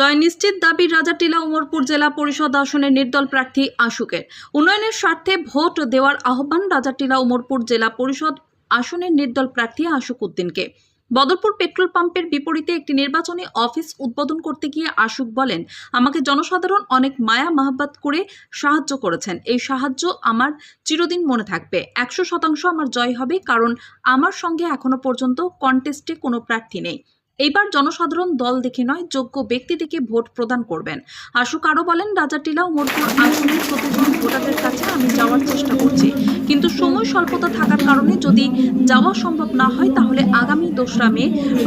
জয় নিশ্চিত দাবি রাজাটিলা উমরপুর জেলা পরিষদ আসনের নির্দল প্রার্থী আশুকের। উন্নয়নের স্বার্থে ভোট দেওয়ার আহ্বান রাজাটিলা উমরপুর জেলা পরিষদ আসনের নির্দল প্রার্থী আশুক উদ্দিনকে বদরপুর পেট্রোল পাম্পের বিপরীতে একটি নির্বাচনী অফিস উদ্বোধন করতে গিয়ে আশুক বলেন, আমাকে জনসাধারণ অনেক মায়া মাহাব্বাত করে সাহায্য করেছেন। এই সাহায্য আমার চিরদিন মনে থাকবে। একশো শতাংশ আমার জয় হবে, কারণ আমার সঙ্গে এখনও পর্যন্ত কন্টেস্টে কোনো প্রার্থী নেই। এইবার জনসাধারণ দল দেখে নয়, যোগ্য ব্যক্তি দেখে ভোট প্রদান করবেন। আশুক আরও বলেন, রাজাটিলা ও মোরপুর আসনের প্রতিজন ভোটারদের কাছে আমি যাওয়ার চেষ্টা করছি। কিন্তু সময় স্বল্পতা থাকার কারণে যদি যাওয়া সম্ভব না হয়, তাহলে আগামী দোসরা মে,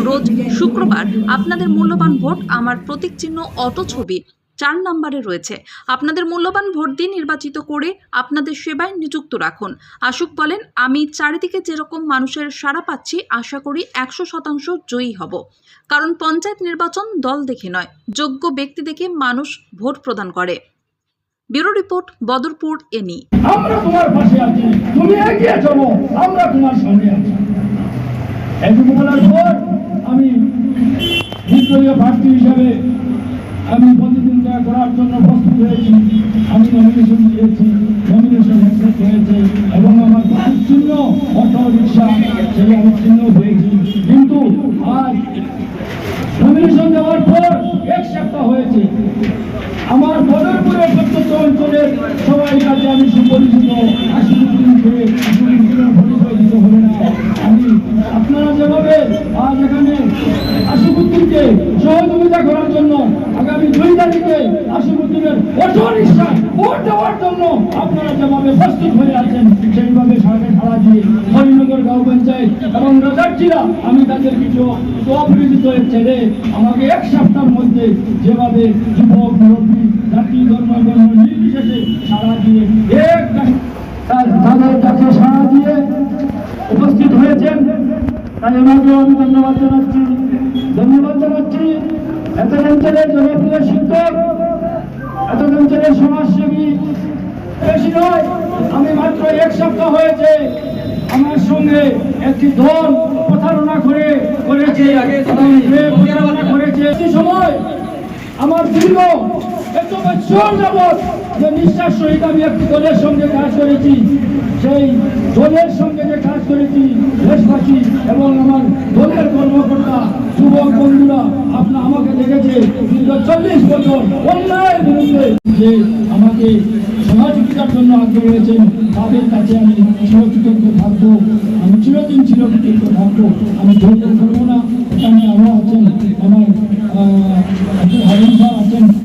রোজ শুক্রবার আপনাদের মূল্যবান ভোট, আমার প্রতীক চিহ্ন অটো ছবি চার নম্বরে রয়েছে, আপনাদের মূল্যবান ভোট দিয়ে নির্বাচিত করে আপনাদের সেবায় নিযুক্ত রাখুন। আশুক বলেন, আমি চারিদিকে যেরকম মানুষের সাড়া পাচ্ছি, আশা করি একশো শতাংশ জয়ী হব। কারণ পঞ্চায়েত নির্বাচন দল দেখে নয়, যোগ্য ব্যক্তি দেখে মানুষ ভোট প্রদান করে। ব্যুরো রিপোর্ট, বদরপুর এনি আমি প্রার্থী হিসাবে আমি প্রতিদিন প্রতিদ্বন্দ্বিতা করার জন্য প্রস্তুত হয়েছি। আমি নমিনেশন দিয়েছি নমিনেশন অ্যাকসেপ্ট হয়েছে এবং আমার চিহ্ন অটো রিক্সা সেই আমি হয়েছি কিন্তু আজ নমিনেশন দেওয়ার পর এক সপ্তাহ হয়েছে। আমার বদরপুরের প্রত্যন্ত অঞ্চলের সবাই কাছে আমি সুপরিচিত আপনারা যেভাবে আজ এখানে আশিকুদ্দিনকে সহযোগিতা করার জন্য আগামী দুই তারিখে আশিকুদ্দিনের অটো ইচ্ছা ভোট দেওয়ার জন্য আপনারা যেভাবে প্রস্তুত হয়ে আছেন, সেইভাবে সাথে সারা দিয়ে হরিনগর গাঁও পঞ্চায়েত এবং রাজারজিরা, আমি তাদের কিছু অপরিচিত ছেলে, আমাকে এক সপ্তাহের মধ্যে যেভাবে যুবক, মুরব্বী, জাতি, ধর্ম ধর্ম নির্বিশেষে সারা দিয়ে এক তাদের কাছে সারা দিয়ে উপস্থিত হয়েছেন। তাই ওনাকেও আমি ধন্যবাদ জানাচ্ছি। ধন্যবাদ জানাচ্ছি। এত অঞ্চলের জনপ্রিয় শিক্ষক এত অঞ্চলের সমাজসেবী, বেশি নয়, আমি মাত্র এক সপ্তাহ হয়েছে আমার সঙ্গে একটি দল প্রতারণা করে করেছে করেছে। সময় আমার দীর্ঘ এত বছর যাবৎ যে নিঃশ্বাস সহিত আমি একটি দলের সঙ্গে কাজ করেছি, সেই দলের সঙ্গে যে কাজ করেছি দেশবাসী এবং আমার দলের কর্মকর্তা যুবক বন্ধুরা আপনার দেখেছে দীর্ঘ চল্লিশ বছর অন্যায়ের বিরুদ্ধে যে আমাকে সহযোগিতার জন্য আগ্রহ হয়েছেন তাদের কাছে আমি চিরকৃতজ্ঞ থাকব আমি চিরদিন চিরকৃতজ্ঞ থাকব আমি ধৈর্য করব না। এখানে আরও আছেন আমার হামিদ